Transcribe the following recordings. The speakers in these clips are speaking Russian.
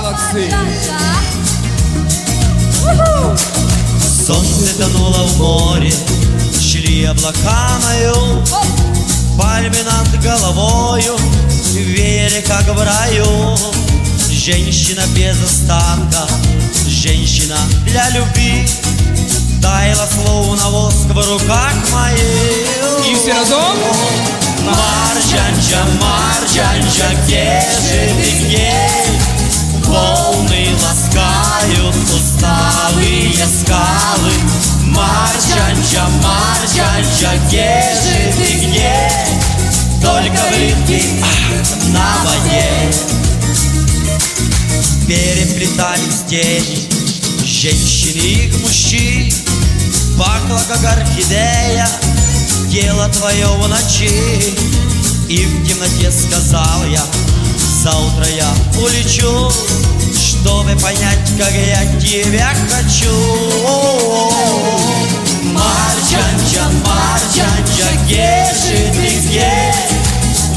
молодцы. Солнце тонуло в море, шли облака мою, Пальмы над головою, веяли как в раю. Женщина без остатка, женщина для любви, Таяла словно воск в руках моих. И все разом. Марджанджа, Марджанджа, где же ты, где? Где? Только блики ах, на воде Переплетались тени Женщин и их мужчин. Пахло, как орхидея Тело твое в ночи. И в темноте сказал я Завтра я улечу Чтобы понять, как я тебя хочу где?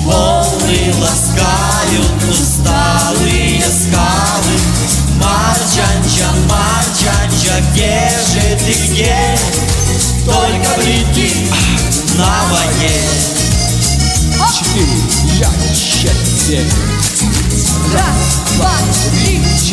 Волны ласкают усталые скалы Марджанджа, Марджанджа, где же ты, где? Только ах, на воде Четыре, пять, шесть, семь. Раз, два, три, четыре,